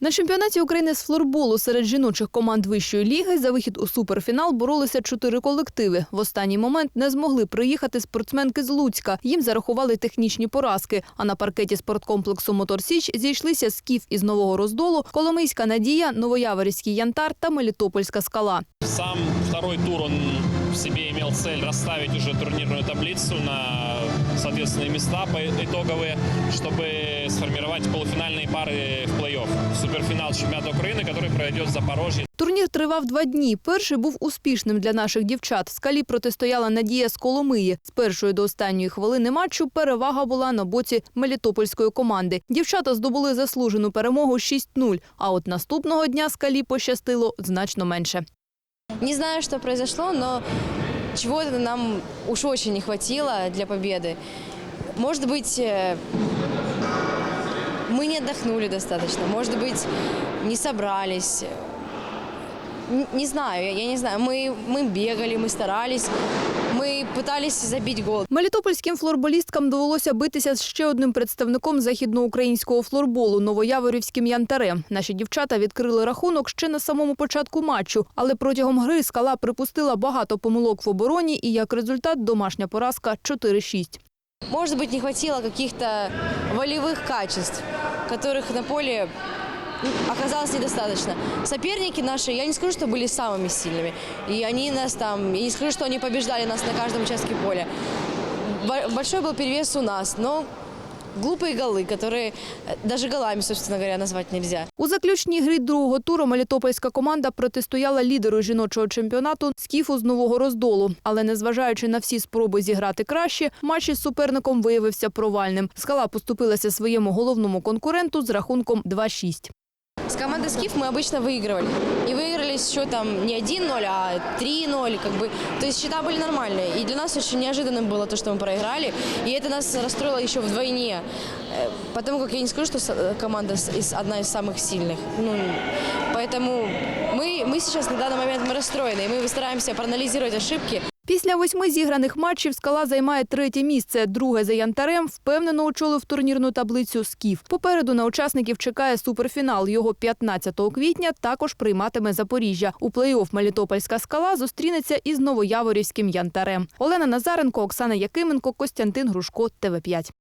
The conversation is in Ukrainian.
На чемпіонаті України з флорболу серед жіночих команд вищої ліги за вихід у суперфінал боролися чотири колективи. В останній момент не змогли приїхати спортсменки з Луцька. Їм зарахували технічні поразки. А на паркеті спорткомплексу Мотор Січ зійшлися скіф із Нового Роздолу, Коломийська Надія, Новояворівський Янтар та Мелітопольська скала. Сам второй тур в себе имел цель расставить уже турнирную таблицу на соответственные места по- итоговые, чтобы сформировать полуфинальные пары в плей-офф. Суперфинал чемпионата Украины, который пройдет в Запорожье Турнір тривав два дні. Перший був успішним для наших дівчат. Скалі протистояла Надія з Коломиї. З першої до останньої хвилини матчу перевага була на боці Мелітопольської команди. Дівчата здобули заслужену перемогу 6-0, а от наступного дня Скалі пощастило значно менше. Не знаю, что произошло, но чего-то нам уж очень не хватило для победы. Может быть, э, мы не отдохнули достаточно, может быть, не собрались. Н- Не знаю, я- я не знаю. Мы, мы бегали, мы старались, мы пытались забить гол. Мелітопольським флорболісткам довелося битися з ще одним представником західноукраїнського флорболу новояворівським янтарем. Наші дівчата відкрили рахунок ще на самому початку матчу, але протягом гри скала припустила багато помилок в обороні, і як результат домашня поразка 4-6. Может быть, не хватило каких-то волевых качеств, которых на поле ну, оказалось недостаточно. Соперники наши, я не скажу, что были самыми сильными. И они нас там, я не скажу, что они побеждали нас на каждом участке поля. Бо- Большой был перевес у нас, но глупые голы, которые э, даже голами, собственно говоря, назвать нельзя. У заключній грі другого туру мелітопольська команда протистояла лідеру жіночого чемпіонату Скіфу з Нового Роздолу. Але незважаючи на всі спроби зіграти краще, матч із суперником виявився провальним. Скала поступилася своєму головному конкуренту з рахунком 2-6. С командой «Скиф» мы обычно выигрывали. И выиграли с счетом не 1-0, а 3-0. Как бы. То есть счета были нормальные. И для нас очень неожиданным было то, что мы проиграли. И это нас расстроило еще вдвойне. Э, Потому как я не скажу, что с- э, команда с- из- одна из самых сильных. Ну, поэтому мы, мы сейчас на данный момент мы расстроены. И мы стараемся проанализировать ошибки. Після восьми зіграних матчів скала займає третє місце. Друге за янтарем впевнено очолив турнірну таблицю Скіф. Попереду на учасників чекає суперфінал. Його 15 квітня також прийматиме Запоріжжя. У плей-офф Мелітопольська скала зустрінеться із Новояворівським янтарем. Олена Назаренко, Оксана Якименко, Костянтин Грушко, ТВ 5